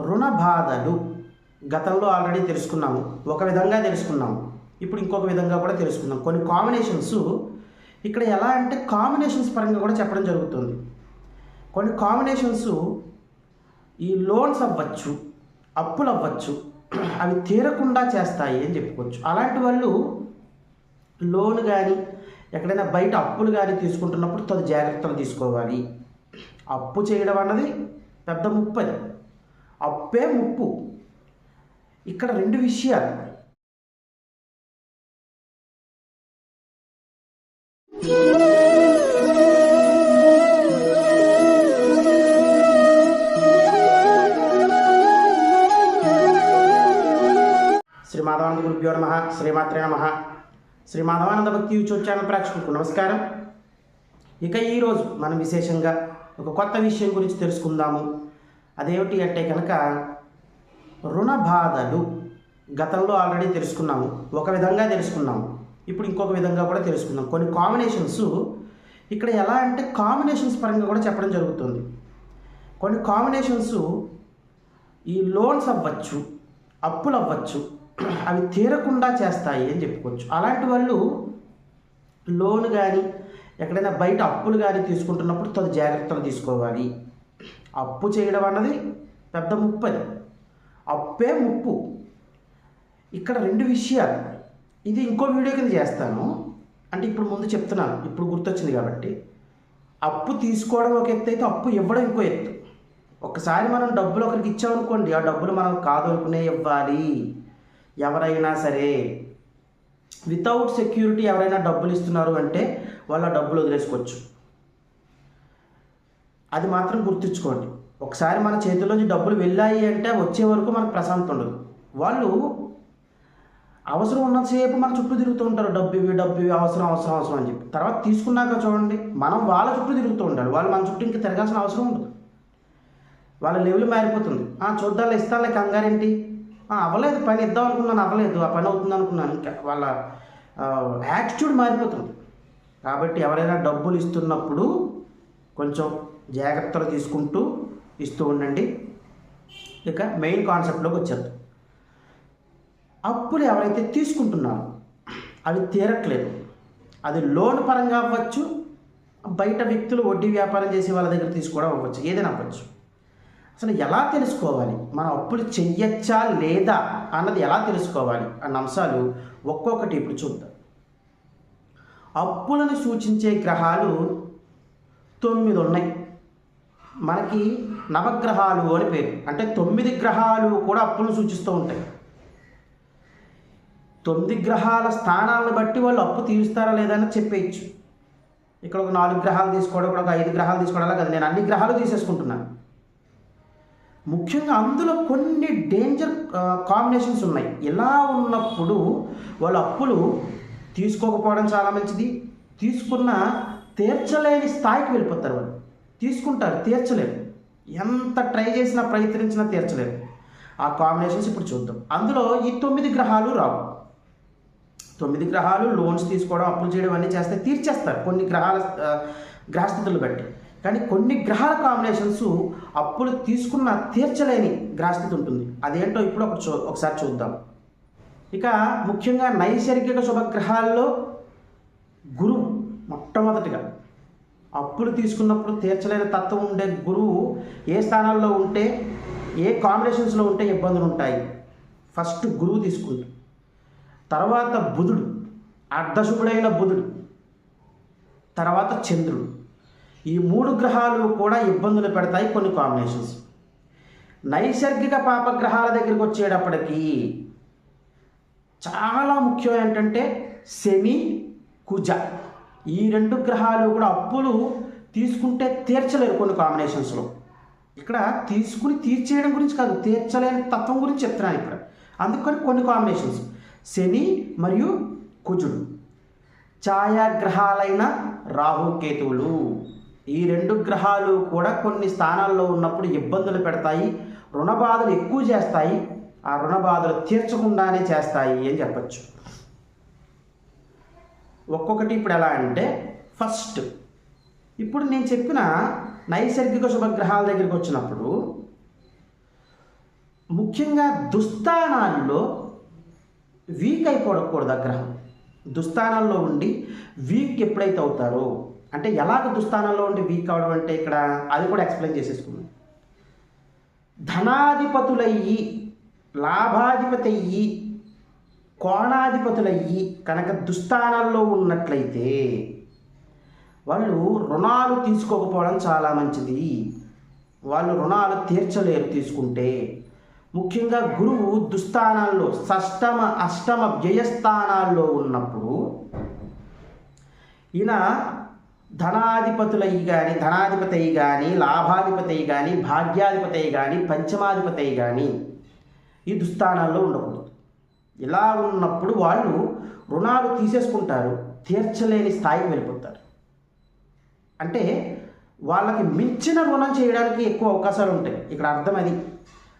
రుణ బాధలు. గతంలో ఆల్రెడీ తెలుసుకున్నాము. ఒక విధంగా తెలుసుకున్నాము. ఇప్పుడు ఇంకొక విధంగా కూడా తెలుసుకుందాం. కొన్ని కాంబినేషన్స్ ఇక్కడ ఎలా అంటే కాంబినేషన్స్ పరంగా కూడా చెప్పడం జరుగుతుంది. కొన్ని కాంబినేషన్స్ ఈ లోన్స్ అవ్వచ్చు అప్పులు అవ్వచ్చు అవి తీరకుండా చేస్తాయి అని చెప్పుకోవచ్చు. అలాంటి వాళ్ళు లోన్ కానీ ఎక్కడైనా బయట అప్పులు కానీ తీసుకుంటున్నప్పుడు తదు జాగ్రత్తలు తీసుకోవాలి. అప్పు చేయడం అన్నది పెద్ద ముప్పది అప్పే ముప్పు. ఇక్కడ రెండు విషయాలు. శ్రీ మాధవానంద గురుభ్యో నమ శ్రీమాత్రే నమ. శ్రీ మాధవానంద భక్తి యూట్యూబ్ ఛానల్ ప్రేక్షకులకు నమస్కారం. ఇక ఈరోజు మనం విశేషంగా ఒక కొత్త విషయం గురించి తెలుసుకుందాము. అదేమిటి అంటే కనుక రుణ బాధలు గతంలో ఆల్రెడీ తెలుసుకున్నాము. ఒక విధంగా తెలుసుకున్నాము. ఇప్పుడు ఇంకొక విధంగా కూడా తెలుసుకుందాం కొన్ని కాంబినేషన్స్ ఇక్కడ ఎలా అంటే కాంబినేషన్స్ పరంగా కూడా చెప్పడం జరుగుతుంది. కొన్ని కాంబినేషన్స్ ఈ లోన్స్ అవ్వచ్చు అప్పులు అవ్వచ్చు అవి తీరకుండా చేస్తాయి అని చెప్పుకోవచ్చు. అలాంటి వాళ్ళు లోన్ కానీ ఎక్కడైనా బయట అప్పులు కానీ తీసుకుంటున్నప్పుడు తన జాగ్రత్తలు తీసుకోవాలి. అప్పు చేయడం అన్నది పెద్ద ముప్పది అప్పే ముప్పు. ఇక్కడ రెండు విషయాలు. ఇది ఇంకో వీడియో కింద చేస్తాను. అంటే ఇప్పుడు ముందు చెప్తున్నాను. ఇప్పుడు గుర్తొచ్చింది కాబట్టి. అప్పు తీసుకోవడం ఒక ఎత్తు అయితే అప్పు ఇవ్వడం ఇంకో ఎత్తు. ఒకసారి మనం డబ్బులు ఒకరికి ఇచ్చామనుకోండి ఆ డబ్బులు మనం కాదు అనుకునే ఇవ్వాలి. ఎవరైనా సరే. వితౌట్ సెక్యూరిటీ ఎవరైనా డబ్బులు ఇస్తున్నారు అంటే వాళ్ళ డబ్బులు వదిలేసుకోవచ్చు. అది మాత్రం గుర్తుంచుకోండి. ఒకసారి మన చేతిలోంచి డబ్బులు వెళ్ళాయి అంటే వచ్చే వరకు మనకు ప్రశాంతం ఉండదు. వాళ్ళు అవసరం ఉన్నంతసేపు మన చుట్టూ తిరుగుతూ ఉంటారు. డబ్బు ఇవి డబ్బు ఇవి అవసరం అవసరం అవసరం అని చెప్పి. తర్వాత తీసుకున్నాక చూడండి మనం వాళ్ళ చుట్టూ తిరుగుతూ ఉండాలి. వాళ్ళు మన చుట్టూ ఇంకా తిరగాల్సిన అవసరం ఉండదు. వాళ్ళ లెవెల్ మారిపోతుంది. ఆ చూద్దాం ఇస్తానులే కంగారేంటి అవ్వలేదు పని ఇద్దాం అనుకున్నాను అవ్వలేదు. ఆ పని అవుతుంది అనుకున్నాను. ఇంకా వాళ్ళ యాటిట్యూడ్ మారిపోతుంది. కాబట్టి ఎవరైనా డబ్బులు ఇస్తున్నప్పుడు కొంచెం జాగ్రత్తలు తీసుకుంటూ ఇస్తూ ఉండండి. ఇక మెయిన్ కాన్సెప్ట్లోకి వచ్చేద్దాం. అప్పులు ఎవరైతే తీసుకుంటున్నారో అవి తీరట్లేదు. అది లోన్ పరంగా అవ్వచ్చు బయట వ్యక్తులు వడ్డీ వ్యాపారం చేసే వాళ్ళ దగ్గర తీసుకోవడం అవ్వచ్చు ఏదైనా అవ్వచ్చు. అసలు ఎలా తెలుసుకోవాలి? మనం అప్పులు చెయ్యొచ్చా లేదా అన్నది ఎలా తెలుసుకోవాలి? అన్న అంశాలు ఒక్కొక్కటి ఇప్పుడు చూద్దాం. అప్పులను సూచించే గ్రహాలు తొమ్మిది ఉన్నాయి. మనకి నవగ్రహాలు అని పేరు. అంటే తొమ్మిది గ్రహాలు కూడా అప్పులు సూచిస్తూ ఉంటాయి. తొమ్మిది గ్రహాల స్థానాలను బట్టి వాళ్ళు అప్పు తీరుస్తారా లేదా అని చెప్పేయచ్చు. ఇక్కడ ఒక నాలుగు గ్రహాలు తీసుకోవడం ఇక్కడ ఒక ఐదు గ్రహాలు తీసుకోవడం కదా. నేను అన్ని గ్రహాలు తీసేసుకుంటున్నాను. ముఖ్యంగా అందులో కొన్ని డేంజర్ కాంబినేషన్స్ ఉన్నాయి. ఇలా ఉన్నప్పుడు వాళ్ళ అప్పులు తీసుకోకపోవడం చాలా మంచిది. తీసుకున్న తీర్చలేని స్థాయికి వెళ్ళిపోతారు వాళ్ళు. తీసుకుంటారు తీర్చలేరు. ఎంత ట్రై చేసినా ప్రయత్నించినా తీర్చలేరు. ఆ కాంబినేషన్స్ ఇప్పుడు చూద్దాం. అందులో ఈ తొమ్మిది గ్రహాలు రావు. తొమ్మిది గ్రహాలు లోన్స్ తీసుకోవడం అప్పులు చేయడం అన్నీ చేస్తే తీర్చేస్తారు. కొన్ని గ్రహాల గ్రహస్థితులు బట్టి. కానీ కొన్ని గ్రహాల కాంబినేషన్స్ అప్పులు తీసుకున్న తీర్చలేని గ్రహస్థితి ఉంటుంది. అదేంటో ఇప్పుడు ఒక చూ ఒకసారి చూద్దాం. ఇక ముఖ్యంగా నైసర్గిక శుభగ్రహాల్లో గురువు మొట్టమొదటిగా. అప్పులు తీసుకున్నప్పుడు తీర్చలేని తత్వం ఉండే గురువు ఏ స్థానాల్లో ఉంటే ఏ కాంబినేషన్స్లో ఉంటే ఇబ్బందులు ఉంటాయి ఫస్ట్ గురువు తీసుకుంటాం తర్వాత బుధుడు అర్ధశుభుడైన బుధుడు తర్వాత చంద్రుడు. ఈ మూడు గ్రహాలు కూడా ఇబ్బందులు పెడతాయి కొన్ని కాంబినేషన్స్ నైసర్గిక పాపగ్రహాల దగ్గరికి వచ్చేటప్పటికి చాలా ముఖ్యం ఏంటంటే శని కుజ. ఈ రెండు గ్రహాలు కూడా అప్పులు తీసుకుంటే తీర్చలేరు కొన్ని కాంబినేషన్స్లో ఇక్కడ తీసుకుని తీర్చేయడం గురించి కాదు తీర్చలేని తత్వం గురించి చెప్తున్నాను ఇక్కడ. అందుకని కొన్ని కాంబినేషన్స్ శని మరియు కుజుడు. ఛాయాగ్రహాలైన రాహుకేతువులు ఈ రెండు గ్రహాలు కూడా కొన్ని స్థానాల్లో ఉన్నప్పుడు ఇబ్బందులు పెడతాయి రుణ బాధలు ఎక్కువ చేస్తాయి ఆ రుణ బాధలు తీర్చకుండానే చేస్తాయి అని చెప్పచ్చు. ఒక్కొక్కటి ఇప్పుడు ఎలా అంటే ఫస్ట్. ఇప్పుడు నేను చెప్పిన నైసర్గిక శుభగ్రహాల దగ్గరికి వచ్చినప్పుడు ముఖ్యంగా దుస్థానాల్లో వీక్ అయిపోకూడదు ఆ గ్రహం. దుస్థానాల్లో ఉండి వీక్ ఎప్పుడైతే అవుతారో అంటే ఎలాగ దుస్థానంలో ఉండి వీక్ అవడం అంటే ఇక్కడ అది కూడా ఎక్స్ప్లెయిన్ చేసేసుకున్నాం ధనాధిపతులయ్యి లాభాధిపతి అయ్యి కోణాధిపతులయ్యి కనుక దుస్థానాల్లో ఉన్నట్లయితే వాళ్ళు రుణాలు తీసుకోకపోవడం చాలా మంచిది. వాళ్ళు రుణాలు తీర్చలేరు తీసుకుంటే. ముఖ్యంగా గురువు దుస్థానాల్లో షష్టమ అష్టమ వ్యయస్థానాల్లో ఉన్నప్పుడు ఈయన ధనాధిపతులయ్యి కానీ ధనాధిపతి కానీ లాభాధిపతి కానీ భాగ్యాధిపతి కానీ పంచమాధిపతి కానీ ఈ దుస్థానాల్లో ఉండకూడదు. ఇలా ఉన్నప్పుడు వాళ్ళు రుణాలు తీసేసుకుంటారు తీర్చలేని స్థాయికి వెళ్ళిపోతారు. అంటే వాళ్ళకి మించిన రుణం చేయడానికి ఎక్కువ అవకాశాలు ఉంటాయి. ఇక్కడ అర్థం అది.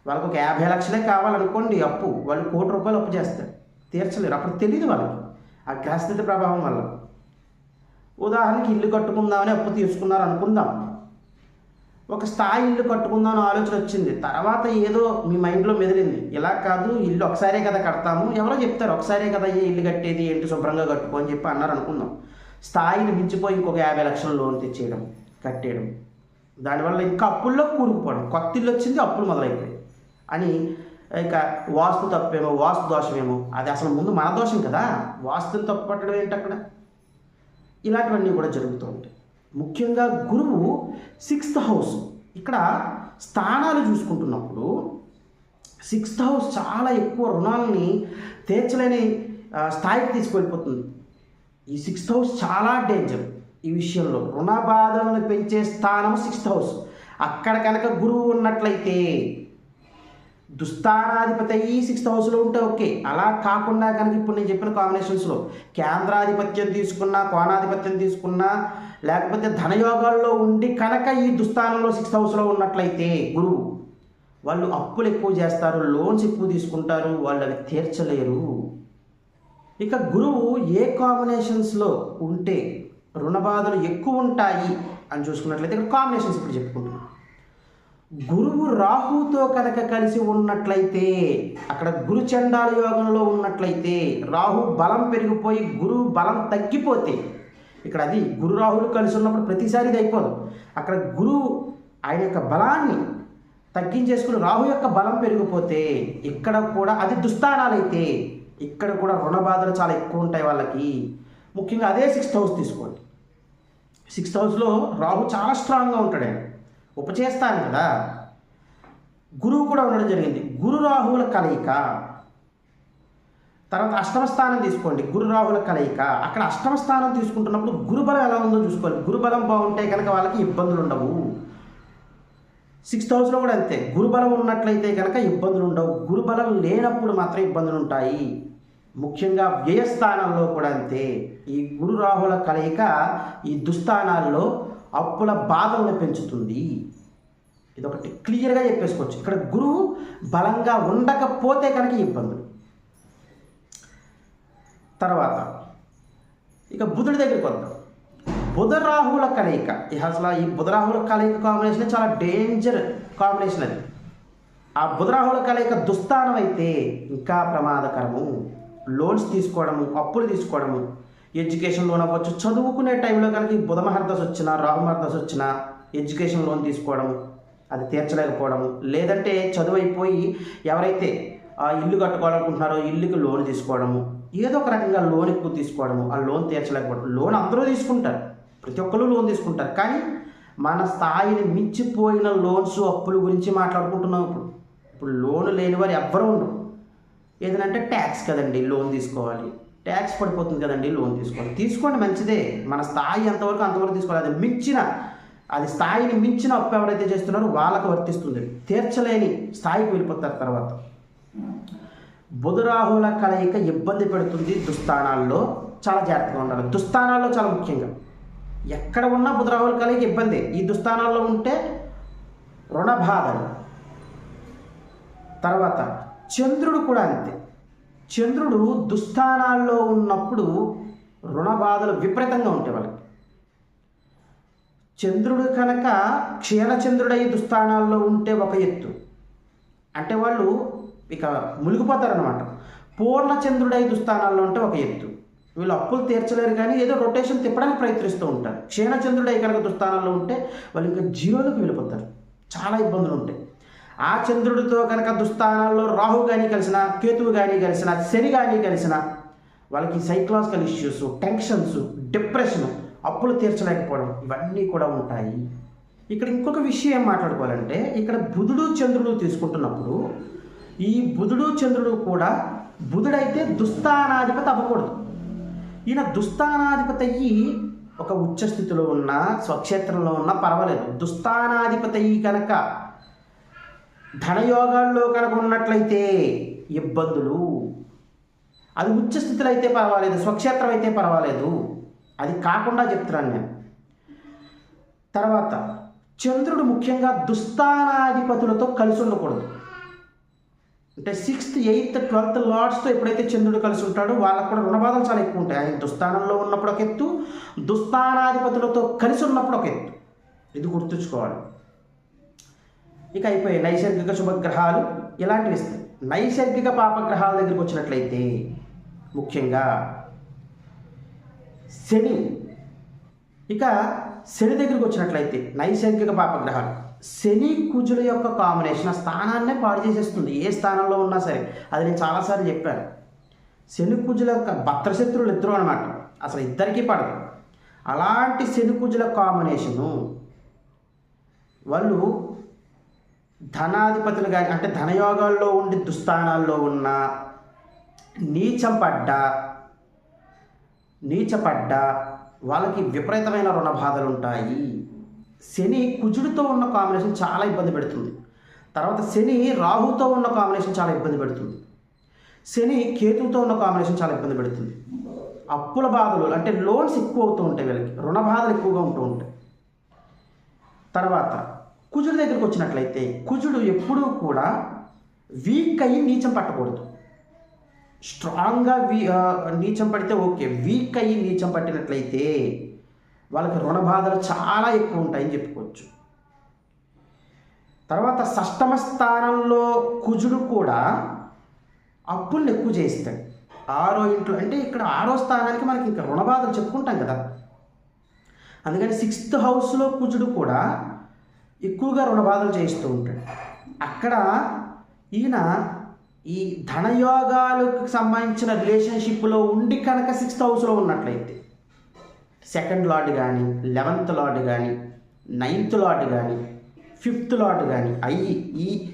వాళ్ళకి ఒక యాభై లక్షలే కావాలనుకోండి అప్పు. వాళ్ళు కోటి రూపాయలు అప్పు చేస్తారు. తీర్చలేరు. అప్పుడు తెలియదు వాళ్ళకి. ఆ గ్రహస్థితి ప్రభావం వల్ల. ఉదాహరణకి ఇల్లు కట్టుకుందామని అప్పు తీసుకున్నారు అనుకుందాం. ఒక స్థాయి ఇల్లు కట్టుకుందామని ఆలోచన వచ్చింది. తర్వాత ఏదో మీ మైండ్లో మెదిలింది. ఇలా కాదు ఇల్లు ఒకసారే కదా కడతాము. ఎవరో చెప్తారు ఒకసారే కదా ఏ ఇల్లు కట్టేది ఏంటి శుభ్రంగా కట్టుకో అని చెప్పి అన్నారు అనుకుందాం. స్థాయిని మించిపోయి ఇంకొక యాభై లక్షల లోన్ తెచ్చేయడం కట్టేయడం. దానివల్ల ఇంకా అప్పుల్లో కూరుకుపోవడం. కొత్త ఇల్లు వచ్చింది అప్పులు మొదలైపోయాయి. అని ఇక వాస్తు తప్పేమో వాస్తు దోషమేమో అది అసలు ముందు మన దోషం కదా. వాస్తుని తప్పు పట్టడం ఏంటి అక్కడ? ఇలాంటివన్నీ కూడా జరుగుతూ ఉంటాయి. ముఖ్యంగా గురువు సిక్స్త్ హౌస్. ఇక్కడ స్థానాలు చూసుకుంటున్నప్పుడు సిక్స్త్ హౌస్ చాలా ఎక్కువ రుణాలని తీర్చలేని స్థాయికి తీసుకువెళ్ళిపోతుంది. ఈ సిక్స్త్ హౌస్ చాలా డేంజర్ ఈ విషయంలో. రుణ బాధలను పెంచే స్థానం సిక్స్త్ హౌస్. అక్కడ కనుక గురువు ఉన్నట్లయితే దుస్థానాధిపతి అయ్యి సిక్స్త్ హౌస్లో ఉంటే ఓకే అలా కాకుండా కనుక ఇప్పుడు నేను చెప్పిన కాంబినేషన్స్లో కేంద్రాధిపత్యం తీసుకున్నా కోణాధిపత్యం తీసుకున్నా లేకపోతే ధనయోగాల్లో ఉండి కనుక ఈ దుస్థానంలో సిక్స్త్ హౌస్లో ఉన్నట్లయితే గురువు వాళ్ళు అప్పులు ఎక్కువ చేస్తారు లోన్స్ ఎక్కువ తీసుకుంటారు వాళ్ళు అవి తీర్చలేరు. ఇక గురువు ఏ కాంబినేషన్స్లో ఉంటే రుణ బాధలు ఎక్కువ ఉంటాయి అని చూసుకున్నట్లయితే ఇక్కడ కాంబినేషన్స్ ఇప్పుడు చెప్పుకుంటున్నాం. గురువు రాహుతో కనుక కలిసి ఉన్నట్లయితే అక్కడ గురు చండాల యోగంలో ఉన్నట్లయితే రాహు బలం పెరిగిపోయి గురువు బలం తగ్గిపోతే ఇక్కడ అది గురు రాహులు కలిసి ఉన్నప్పుడు ప్రతిసారి ఇది అయిపోదు. అక్కడ గురువు ఆయన యొక్క బలాన్ని తగ్గించేసుకుని రాహు యొక్క బలం పెరిగిపోతే ఇక్కడ కూడా అది దుస్థానాలైతే ఇక్కడ కూడా రుణ బాధలు చాలా ఎక్కువ ఉంటాయి వాళ్ళకి. ముఖ్యంగా అదే సిక్స్త్ హౌస్ తీసుకోండి. సిక్స్త్ హౌస్లో రాహు చాలా స్ట్రాంగ్గా ఉంటాడు ఆయన. ఉపచేస్తాను కదా. గురువు కూడా ఉండడం జరిగింది. గురు రాహువుల కలయిక. తర్వాత అష్టమ స్థానం తీసుకోండి. గురు రాహుల కలయిక. అక్కడ అష్టమ స్థానం తీసుకుంటున్నప్పుడు గురుబలం ఎలా ఉందో చూసుకోవాలి. గురుబలం బాగుంటే కనుక వాళ్ళకి ఇబ్బందులు ఉండవు. సిక్స్త్ హౌస్లో కూడా అంతే. గురుబలం ఉన్నట్లయితే కనుక ఇబ్బందులు ఉండవు. గురుబలం లేనప్పుడు మాత్రం ఇబ్బందులు ఉంటాయి. ముఖ్యంగా వ్యయస్థానంలో కూడా అంతే. ఈ గురు రాహుల కలయిక ఈ దుస్థానాల్లో అప్పుల బాధలను పెంచుతుంది. ఇదొకటి క్లియర్గా చెప్పేసుకోవచ్చు. ఇక్కడ గురువు బలంగా ఉండకపోతే కనుక ఇబ్బందులు. తర్వాత ఇక బుధుడి దగ్గరికి వద్దాం. బుధరాహుల కలయిక. అసలు ఈ బుధరాహుల కలయిక కాంబినేషన్ చాలా డేంజర్ కాంబినేషన్ అది. ఆ బుధరాహుల కలయిక దుస్థానం అయితే ఇంకా ప్రమాదకరము. లోన్స్ తీసుకోవడము అప్పులు తీసుకోవడము ఎడ్యుకేషన్ లోన్ అవ్వచ్చు. చదువుకునే టైంలో కనుక ఈ బుధ వచ్చినా రాహుమహర్దశ వచ్చినా ఎడ్యుకేషన్ లోన్ తీసుకోవడం అది తీర్చలేకపోవడము లేదంటే చదువు అయిపోయి ఎవరైతే ఆ ఇల్లు కట్టుకోవాలనుకుంటున్నారో ఇల్లుకి లోన్ తీసుకోవడము ఏదో ఒక రకంగా లోన్ ఎక్కువ తీసుకోవడము ఆ లోన్ తీర్చలేకపోవడం. లోన్ అందరూ తీసుకుంటారు. ప్రతి ఒక్కరు లోన్ తీసుకుంటారు. కానీ మన స్థాయిని మించిపోయిన లోన్స్ అప్పుల గురించి మాట్లాడుకుంటున్నాం ఇప్పుడు. ఇప్పుడు లోన్ లేని వారు ఎవ్వరూ ఉండరు. ఏదంటే ట్యాక్స్ కదండి లోన్ తీసుకోవాలి. ట్యాక్స్ పడిపోతుంది కదండి లోన్ తీసుకోండి. తీసుకోండి మంచిదే. మన స్థాయి ఎంతవరకు అంతవరకు తీసుకోవాలి. అది మించిన అది స్థాయిని మించిన అప్పు ఎవరైతే చేస్తున్నారో వాళ్ళకు వర్తిస్తుంది. తీర్చలేని స్థాయికి వెళ్ళిపోతారు తర్వాత. బుధరాహుల కలయిక ఇబ్బంది పెడుతుంది దుస్థానాల్లో. చాలా జాగ్రత్తగా ఉండాలి. దుస్థానాల్లో చాలా ముఖ్యంగా. ఎక్కడ ఉన్నా బుధరాహుల కలయిక ఇబ్బంది. ఈ దుస్థానాల్లో ఉంటే రుణ బాధలు. తర్వాత చంద్రుడు కూడా అంతే. చంద్రుడు దుస్థానాల్లో ఉన్నప్పుడు రుణ బాధలు విపరీతంగా ఉంటాయి వాళ్ళకి. చంద్రుడు కనుక క్షీణచంద్రుడై దుస్థానాల్లో ఉంటే ఒక ఎత్తు. అంటే వాళ్ళు ఇక మునిగిపోతారనమాట పూర్ణచంద్రుడై దుస్థానాల్లో ఉంటే ఒక ఎత్తు. వీళ్ళు అప్పులు తీర్చలేరు కానీ ఏదో రొటేషన్ తిప్పడానికి ప్రయత్నిస్తూ ఉంటారు. క్షీణచంద్రుడై కనుక దుస్థానాల్లో ఉంటే వాళ్ళు ఇంకా జీరోలోకి వెళ్ళిపోతారు. చాలా ఇబ్బందులు ఉంటాయి. ఆ చంద్రుడితో కనుక దుస్థానాల్లో రాహు కానీ కలిసిన కేతువు కానీ కలిసిన శని కానీ కలిసిన వాళ్ళకి సైకలాజికల్ ఇష్యూస్ టెన్షన్స్ డిప్రెషన్ అప్పులు తీర్చలేకపోవడం ఇవన్నీ కూడా ఉంటాయి. ఇక్కడ ఇంకొక విషయం ఏం మాట్లాడుకోవాలంటే ఇక్కడ బుధుడు చంద్రుడు తీసుకుంటున్నప్పుడు ఈ బుధుడు చంద్రుడు కూడా బుధుడైతే దుస్థానాధిపతి అవ్వకూడదు. ఈయన దుస్థానాధిపతి అయ్యి ఒక ఉచ్చ స్థితిలో ఉన్న స్వక్షేత్రంలో ఉన్న పర్వాలేదు. దుస్థానాధిపతి అయ్యి కనుక ధనయోగాల్లో కనుక ఉన్నట్లయితే ఇబ్బందులు. అది ఉచ్చ స్థితిలో అయితే పర్వాలేదు స్వక్షేత్రం అయితే పర్వాలేదు. అది కాకుండా చెప్తున్నాను నేను. తర్వాత చంద్రుడు ముఖ్యంగా దుస్థానాధిపతులతో కలిసి ఉండకూడదు. అంటే సిక్స్త్ ఎయిత్ ట్వెల్త్ లార్డ్స్తో ఎప్పుడైతే చంద్రుడు కలిసి ఉంటాడో వాళ్ళకు కూడా రుణబాధలు చాలా ఎక్కువ ఉంటాయి. ఆయన దుస్థానంలో ఉన్నప్పుడు ఒక ఎత్తు దుస్థానాధిపతులతో కలిసి ఉన్నప్పుడు ఒక ఎత్తు. ఇది గుర్తుంచుకోవాలి. ఇక అయిపోయాయి నైసర్గిక శుభగ్రహాలు ఇలాంటివి ఇస్తాయి. నైసర్గిక పాపగ్రహాల దగ్గరికి వచ్చినట్లయితే ముఖ్యంగా శని. ఇక శని దగ్గరికి వచ్చినట్లయితే నైసర్గిక పాపగ్రహాలు. శని కుజుల యొక్క కాంబినేషన్ ఆ స్థానాన్నే పాడు చేసేస్తుంది. ఏ స్థానంలో ఉన్నా సరే. అది నేను చాలాసార్లు చెప్పాను. శని కుజుల యొక్క భద్రశత్రువులు ఇద్దరు అనమాట అసలు ఇద్దరికీ పడదు. అలాంటి శని కుజుల కాంబినేషను వాళ్ళు ధనాధిపతులు కానీ అంటే ధనయోగాల్లో ఉండి దుస్థానాల్లో ఉన్న నీచం పడ్డ నీచపడ్డ వాళ్ళకి విపరీతమైన రుణ బాధలు ఉంటాయి శని కుజుడితో ఉన్న కాంబినేషన్ చాలా ఇబ్బంది పెడుతుంది. తర్వాత శని రాహుతో ఉన్న కాంబినేషన్ చాలా ఇబ్బంది పెడుతుంది. శని కేతుతో ఉన్న కాంబినేషన్ చాలా ఇబ్బంది పెడుతుంది. అప్పుల బాధలు అంటే లోన్స్ ఎక్కువ అవుతూ ఉంటాయి వీళ్ళకి. రుణ బాధలు ఎక్కువగా ఉంటూ ఉంటాయి. తర్వాత కుజుడు దగ్గరికి వచ్చినట్లయితే కుజుడు ఎప్పుడూ కూడా వీక్ అయ్యి నీచం పట్టకూడదు. స్ట్రాంగ్గా వీ నీచం పడితే ఓకే. వీక్ అయ్యి నీచం పట్టినట్లయితే వాళ్ళకి రుణ బాధలు చాలా ఎక్కువ ఉంటాయని చెప్పుకోవచ్చు. తర్వాత షష్టమ స్థానంలో కుజుడు కూడా అప్పుల్ని ఎక్కువ చేస్తాడు ఆరో ఇంట్లో అంటే ఇక్కడ ఆరో స్థానానికి మనకి ఇంకా రుణ బాధలు చెప్పుకుంటాం కదా. అందుకని సిక్స్త్ హౌస్లో కుజుడు కూడా ఎక్కువగా రుణబాధలు బాధలు చేస్తూ ఉంటాడు. అక్కడ ఈయన ఈ ధనయోగాలకు సంబంధించిన రిలేషన్షిప్లో ఉండి కనుక సిక్స్త్ హౌస్లో ఉన్నట్లయితే సెకండ్ లార్డ్ కానీ లెవెన్త్ లార్డ్ కానీ నైన్త్ లార్డ్ కానీ ఫిఫ్త్ లార్డ్ కానీ అయ్యి ఈ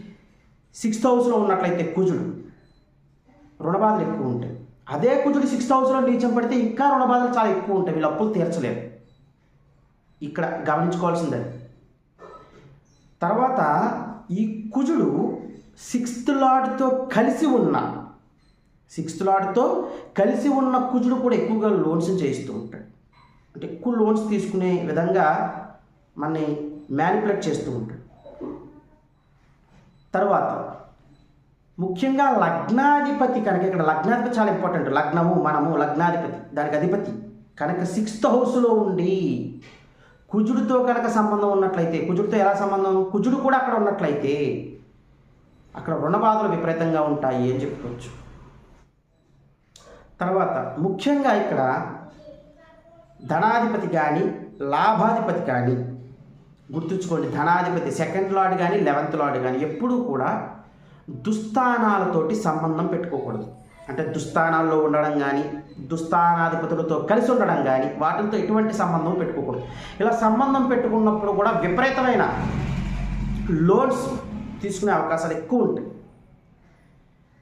సిక్స్త్ హౌస్లో ఉన్నట్లయితే కుజుడు రుణబాధలు ఎక్కువ ఉంటాయి. అదే కుజుడు సిక్స్త్ హౌస్లో నీచం పడితే ఇంకా రుణబాధలు చాలా ఎక్కువ ఉంటాయి. వీళ్ళు అప్పులు తీర్చలేరు. ఇక్కడ గమనించుకోవాల్సిందే తర్వాత ఈ కుజుడు సిక్స్త్ లాడ్తో కలిసి ఉన్న సిక్స్త్ లాడ్తో కలిసి ఉన్న కుజుడు కూడా ఎక్కువగా లోన్స్ చేయిస్తూ ఉంటాడు. అంటే ఎక్కువ లోన్స్ తీసుకునే విధంగా మనని మ్యానిపులేట్ చేస్తూ ఉంటాడు. తర్వాత ముఖ్యంగా లగ్నాధిపతి కనుక ఇక్కడ లగ్నాధిపతి చాలా ఇంపార్టెంట్. లగ్నము మనము లగ్నాధిపతి దానికి అధిపతి. కనుక సిక్స్త్ హౌస్లో ఉండి కుజుడితో కనుక సంబంధం ఉన్నట్లయితే కుజుడితో ఎలా సంబంధం? కుజుడు కూడా అక్కడ ఉన్నట్లయితే అక్కడ రుణ బాధలు విపరీతంగా ఉంటాయి అని చెప్పుకోవచ్చు. తర్వాత ముఖ్యంగా ఇక్కడ ధనాధిపతి కానీ లాభాధిపతి కానీ గుర్తుంచుకోండి ధనాధిపతి సెకండ్ లార్డ్ కానీ లెవెన్త్ లార్డ్ కానీ ఎప్పుడూ కూడా దుస్థానాలతోటి సంబంధం పెట్టుకోకూడదు. అంటే దుస్థానాల్లో ఉండడం కానీ దుస్థానాధిపతులతో కలిసి ఉండడం కానీ వాటితో ఎటువంటి సంబంధం పెట్టుకోకూడదు. ఇలా సంబంధం పెట్టుకున్నప్పుడు కూడా విపరీతమైన లోన్స్ తీసుకునే అవకాశాలు ఎక్కువ ఉంటాయి.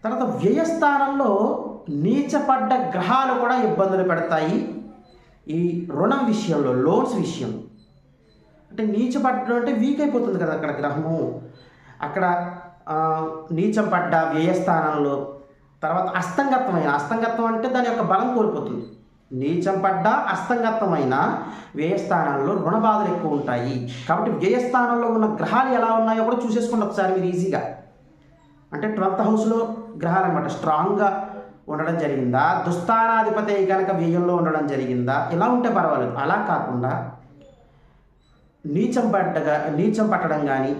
తర్వాత వ్యయస్థానంలో నీచపడ్డ గ్రహాలు కూడా ఇబ్బందులు పెడతాయి. ఈ రుణం విషయంలో లోన్స్ విషయం. అంటే నీచపడ్డం అంటే వీక్ అయిపోతుంది కదా అక్కడ గ్రహము. అక్కడ ఆ, నీచం పడ్డ వ్యయస్థానంలో తర్వాత అస్తంగత్వమైన అస్తంగత్వం అంటే దాని యొక్క బలం కోల్పోతుంది. నీచం పడ్డా అస్తంగత్వమైన వ్యయస్థానాల్లో రుణ బాధలు ఎక్కువ ఉంటాయి. కాబట్టి వ్యయస్థానంలో ఉన్న గ్రహాలు ఎలా ఉన్నాయో కూడా చూసేసుకోండి ఒకసారి మీరు ఈజీగా. అంటే ట్వెల్త్ హౌస్లో గ్రహాలు అనమాట స్ట్రాంగ్గా ఉండడం జరిగిందా? దుస్థానాధిపతి కనుక వ్యయంలో ఉండడం జరిగిందా? ఇలా ఉంటే పర్వాలేదు. అలా కాకుండా నీచం పడ్డగా నీచం పట్టడం కానీ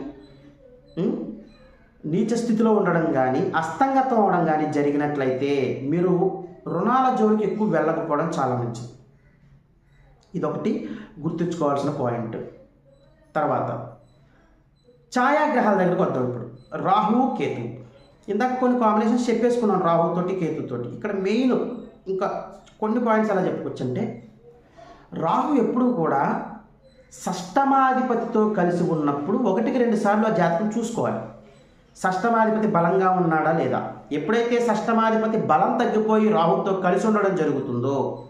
నీచ స్థితిలో ఉండడం కానీ అస్తంగతం అవడం కానీ జరిగినట్లయితే మీరు రుణాల జోలికి ఎక్కువ వెళ్ళకపోవడం చాలా మంచిది. ఇదొకటి. గుర్తుంచుకోవాల్సిన పాయింట్. తర్వాత ఛాయాగ్రహాల దగ్గరకు వద్దాం ఇప్పుడు. రాహువు కేతు. ఇందాక కొన్ని కాంబినేషన్స్ చెప్పేసుకున్నాను రాహుతోటి కేతుతోటి ఇక్కడ మెయిన్ ఇంకా కొన్ని పాయింట్స్ ఎలా చెప్పుకోవచ్చు అంటే రాహు ఎప్పుడు కూడా షష్టమాధిపతితో కలిసి ఉన్నప్పుడు ఒకటికి రెండు సార్లు ఆ జాతకం చూసుకోవాలి. షష్టమాధిపతి బలంగా ఉన్నాడా లేదా? ఎప్పుడైతే షష్టమాధిపతి బలం తగ్గిపోయి రాహుతో కలిసి ఉండడం జరుగుతుందో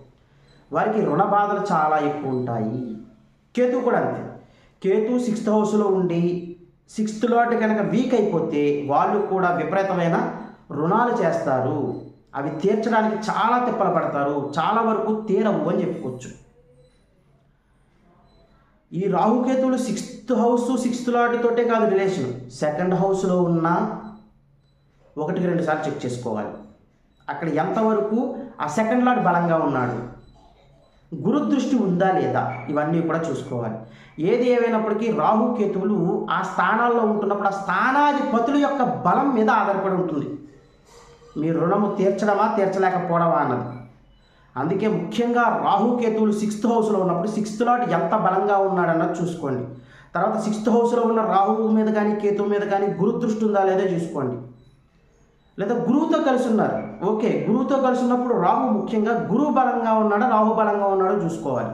వారికి రుణ బాధలు చాలా ఎక్కువ ఉంటాయి. కేతు కూడా అంతే. కేతు సిక్స్త్ హౌస్లో ఉండి సిక్స్త్ లాట్ కనుక వీక్ అయిపోతే వాళ్ళు కూడా విపరీతమైన రుణాలు చేస్తారు. అవి తీర్చడానికి చాలా తిప్పలు పడతారు. చాలా వరకు తీరవు అని చెప్పుకోవచ్చు. ఈ రాహుకేతువులు సిక్స్త్ హౌస్ సిక్స్త్ లాట్తోటే కాదు రిలేషన్ సెకండ్ హౌస్లో ఉన్న ఒకటికి రెండు సార్లు చెక్ చేసుకోవాలి. అక్కడ ఎంతవరకు ఆ సెకండ్ లాట్ బలంగా ఉన్నాడు? గురుదృష్టి ఉందా లేదా? ఇవన్నీ కూడా చూసుకోవాలి. ఏది ఏమైనప్పటికీ రాహు కేతువులు ఆ స్థానాల్లో ఉంటున్నప్పుడు ఆ స్థానాధిపతుల యొక్క బలం మీద ఆధారపడి ఉంటుంది. మీ రుణము తీర్చడమా తీర్చలేకపోవడమా అన్నది. అందుకే ముఖ్యంగా రాహుకేతువులు సిక్స్త్ హౌస్లో ఉన్నప్పుడు సిక్స్త్ లాట్ ఎంత బలంగా ఉన్నాడన్నది చూసుకోండి. తర్వాత సిక్స్త్ హౌస్లో ఉన్న రాహువు మీద కానీ కేతువు మీద కానీ గురు దృష్టి ఉందా లేదో చూసుకోండి. లేదా గురువుతో కలిసి ఉన్నారు. ఓకే గురువుతో కలిసి ఉన్నప్పుడు రాహు ముఖ్యంగా గురువు బలంగా ఉన్నాడో రాహు బలంగా ఉన్నాడో చూసుకోవాలి.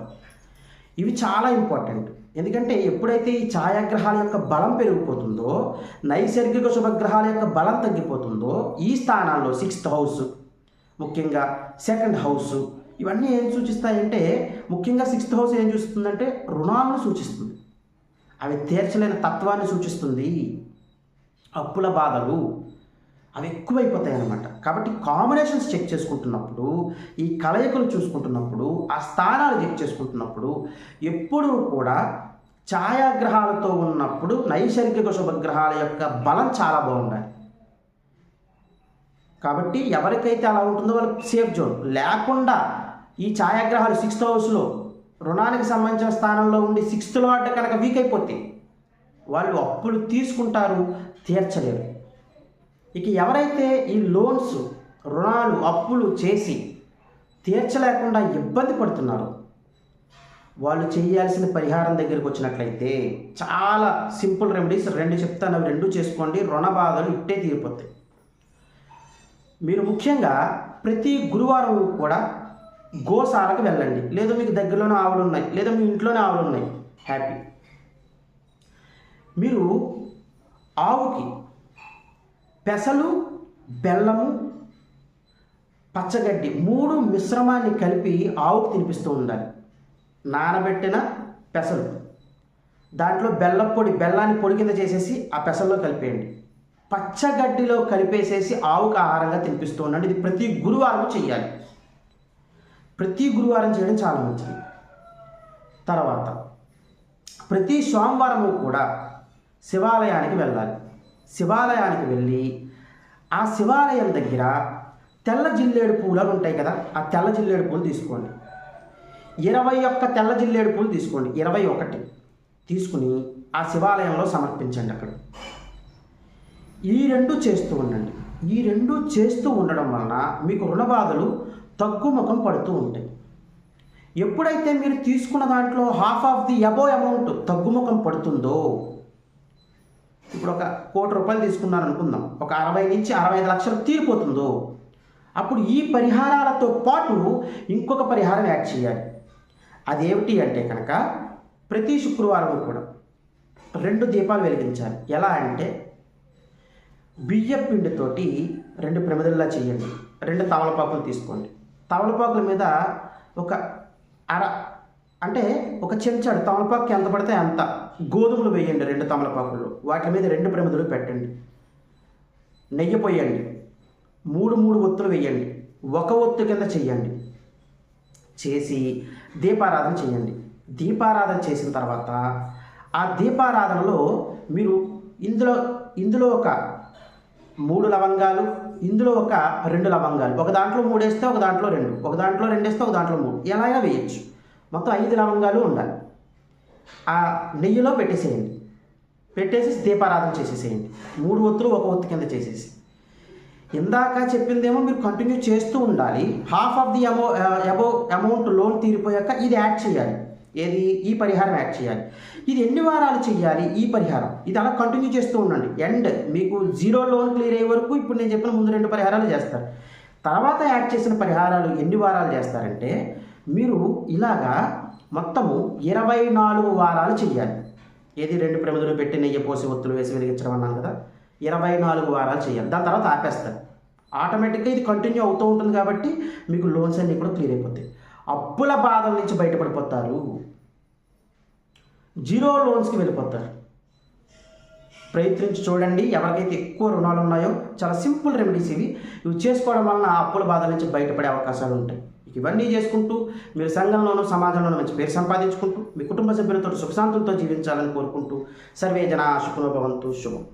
ఇవి చాలా ఇంపార్టెంట్. ఎందుకంటే ఎప్పుడైతే ఈ ఛాయాగ్రహాల యొక్క బలం పెరిగిపోతుందో నైసర్గిక శుభగ్రహాల యొక్క బలం తగ్గిపోతుందో ఈ స్థానాల్లో సిక్స్త్ హౌస్ ముఖ్యంగా సెకండ్ హౌస్ ఇవన్నీ ఏం సూచిస్తాయంటే ముఖ్యంగా సిక్స్త్ హౌస్ ఏం చూస్తుందంటే రుణాలను సూచిస్తుంది. అవి తీర్చలేని తత్వాన్ని సూచిస్తుంది. అప్పుల బాధలు అవి ఎక్కువైపోతాయి అన్నమాట కాబట్టి కాంబినేషన్స్ చెక్ చేసుకుంటున్నప్పుడు ఈ కలయికలు చూసుకుంటున్నప్పుడు ఆ స్థానాలు చెక్ చేసుకుంటున్నప్పుడు ఎప్పుడూ కూడా ఛాయాగ్రహాలతో ఉన్నప్పుడు నైసర్గిక శుభగ్రహాల యొక్క బలం చాలా బాగుండాలి. కాబట్టి ఎవరికైతే అలా ఉంటుందో వాళ్ళకి సేఫ్ జోన్ లేకుండా ఈ ఛాయాగ్రహాలు సిక్స్త్ హౌస్లో రుణానికి సంబంధించిన స్థానంలో ఉండి సిక్స్త్ లాట్ కనుక వీక్ అయిపోతే వాళ్ళు అప్పులు తీసుకుంటారు తీర్చలేరు. ఇక ఎవరైతే ఈ లోన్స్ రుణాలు అప్పులు చేసి తీర్చలేకుండా ఇబ్బంది పడుతున్నారో వాళ్ళు చేయాల్సిన పరిహారం దగ్గరికి వచ్చినట్లయితే చాలా సింపుల్ రెమెడీస్ రెండు చెప్తాను అవి రెండు చేసుకోండి. రుణ బాధలు ఇట్టే తీరిపోతాయి. మీరు ముఖ్యంగా ప్రతి గురువారం కూడా గోశాలకు వెళ్ళండి. లేదా మీకు దగ్గరలోనే ఆవులు ఉన్నాయి లేదా మీ ఇంట్లోనే ఆవులు ఉన్నాయి. హ్యాపీ మీరు ఆవుకి పెసలు బెల్లము పచ్చగడ్డి మూడు మిశ్రమాన్ని కలిపి ఆవుకు తినిపిస్తూ ఉండాలి. నానబెట్టిన పెసలు. దాంట్లో బెల్లం పొడి బెల్లాన్ని పొడి కింద చేసేసి ఆ పెసల్లో కలిపేయండి. పచ్చగడ్డిలో కలిపేసేసి ఆవుకు ఆహారంగా తినిపిస్తూ ఉండండి ఇది ప్రతి గురువారం చేయాలి ప్రతి గురువారం చేయడం చాలా మంచిది. తర్వాత ప్రతి సోమవారము కూడా శివాలయానికి వెళ్ళాలి. శివాలయానికి వెళ్ళి ఆ శివాలయం దగ్గర తెల్ల జిల్లేడు పూలు ఉంటాయి కదా ఆ తెల్ల జిల్లేడు పూలు తీసుకోండి. ఇరవై ఒక్క తెల్ల జిల్లేడు పూలు తీసుకోండి. ఇరవై ఒకటి తీసుకుని ఆ శివాలయంలో సమర్పించండి అక్కడ. ఈ రెండు చేస్తూ ఉండండి. ఈ రెండు చేస్తూ ఉండడం వలన మీకు రుణ బాధలు తక్కువ ముఖం పడుతూ ఉంటాయి. ఎప్పుడైతే మీరు తీసుకున్న దాంట్లో half of the above amount తగ్గుముఖం పడుతుందో ఇప్పుడు ఒక కోటి రూపాయలు తీసుకున్నాను అనుకుందాం. ఒక అరవై నుంచి అరవై ఐదు లక్షలు తీరిపోతుందో అప్పుడు ఈ పరిహారాలతో పాటు ఇంకొక పరిహారం యాడ్ చేయాలి. అదేమిటి అంటే కనుక ప్రతి శుక్రవారం కూడా రెండు దీపాలు వెలిగించాలి. ఎలా అంటే బియ్య పిండితోటి రెండు ప్రమిదల్లా చేయండి. రెండు తమలపాకులు తీసుకోండి. తమలపాకుల మీద ఒక అర అంటే ఒక చెంచాడు తమలపాకు ఎంత పడితే అంత గోధుమలు వేయండి రెండు తమలపాకులు వాటి మీద రెండు ప్రమిదలు పెట్టండి. నెయ్యి పోయండి. మూడు మూడు ఒత్తులు వేయండి. ఒక ఒత్తు కింద చేయండి. చేసి దీపారాధన చేయండి. దీపారాధన చేసిన తర్వాత ఆ దీపారాధనలో మీరు ఇందులో ఇందులో ఒక మూడు లవంగాలు ఇందులో ఒక రెండు లవంగాలు. ఒక దాంట్లో మూడు వేస్తే ఒక దాంట్లో రెండు. ఒక దాంట్లో రెండు వేస్తే ఒక దాంట్లో మూడు. ఎలా వేయచ్చు. మొత్తం ఐదు లవంగాలు ఉండాలి. ఆ నెయ్యిలో పెట్టేసేయండి. పెట్టేసి దీపారాధన చేసేసేయండి. మూడు ఒత్తులు ఒక ఒత్తు కింద చేసేసి. ఇందాక చెప్పిందేమో మీరు కంటిన్యూ చేస్తూ ఉండాలి. హాఫ్ ఆఫ్ ది అమౌ అబౌ అమౌంట్ లోన్ తీరిపోయాక ఇది యాడ్ చేయాలి. ఏది? ఈ పరిహారం యాడ్ చేయాలి. ఇది ఎన్ని వారాలు చేయాలి ఈ పరిహారం. ఇది అలా కంటిన్యూ చేస్తూ ఉండండి. ఎండ్ మీకు జీరో లోన్ క్లియర్ అయ్యే వరకు ఇప్పుడు నేను చెప్పిన ముందు రెండు పరిహారాలు చేస్తారు. తర్వాత యాడ్ చేసిన పరిహారాలు ఎన్ని వారాలు చేస్తారంటే మీరు ఇలాగా మొత్తము ఇరవై నాలుగు వారాలు చెయ్యాలి. ఏది? రెండు ప్రమిదలు పెట్టి నెయ్యి పోసి ఒత్తులు వేసి వెలిగించడం అన్నాను కదా. ఇరవై నాలుగు వారాలు చేయాలి దాని తర్వాత ఆపేస్తారు. ఆటోమేటిక్గా ఇది కంటిన్యూ అవుతూ ఉంటుంది కాబట్టి మీకు లోన్స్ అన్నీ కూడా క్లియర్ అయిపోతాయి. అప్పుల బాధల నుంచి బయటపడిపోతారు. జీరో లోన్స్కి వెళ్ళిపోతారు. ప్రయత్నించి చూడండి ఎవరికైతే ఎక్కువ రుణాలు ఉన్నాయో చాలా సింపుల్ రెమెడీస్ ఇవి. ఇవి చేసుకోవడం వలన అప్పుల బాధల నుంచి బయటపడే అవకాశాలు ఉంటాయి. ఇవన్నీ చేసుకుంటూ మీరు సంఘంలోనూ సమాజంలోనూ మంచి పేరు సంపాదించుకుంటూ మీ కుటుంబ సభ్యులతో సుఖశాంతులతో జీవించాలని కోరుకుంటూ సర్వే జన శుకునోభవంతు శుభం.